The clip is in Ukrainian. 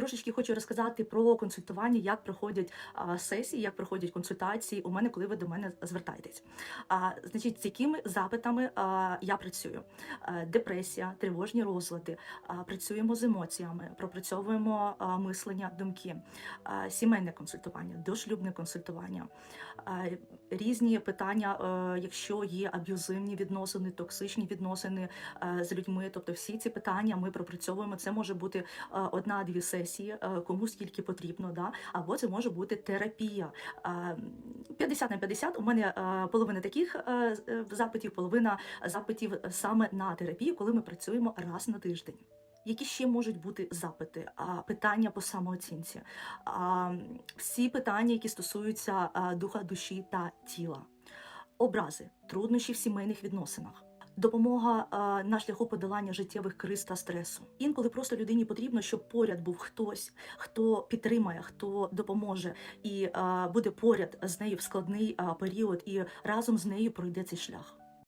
Трошечки хочу розказати про консультування, як проходять сесії, як проходять консультації у мене, коли ви до мене звертаєтесь. Значить, з якими запитами я працюю? Депресія, тривожні розлади, працюємо з емоціями, пропрацьовуємо мислення, думки, сімейне консультування, дошлюбне консультування, різні питання, е, якщо є аб'юзивні відносини, токсичні відносини е, з людьми. Тобто всі ці питання ми пропрацьовуємо. Це може бути е, одна-дві сесії, е, кому скільки потрібно, да? або це може бути терапія. Е, 50 на 50 у мене е, половина таких е, е, запитів, половина запитів саме на терапію, коли ми працюємо раз на тиждень. Які ще можуть бути запити, питання по самооцінці, всі питання, які стосуються духа, душі та тіла, образи, труднощі в сімейних відносинах. Допомога на шляху подолання життєвих криз та стресу. Інколи просто людині потрібно, щоб поряд був хтось, хто підтримає, хто допоможе і буде поряд з нею в складний період, і разом з нею пройде цей шлях.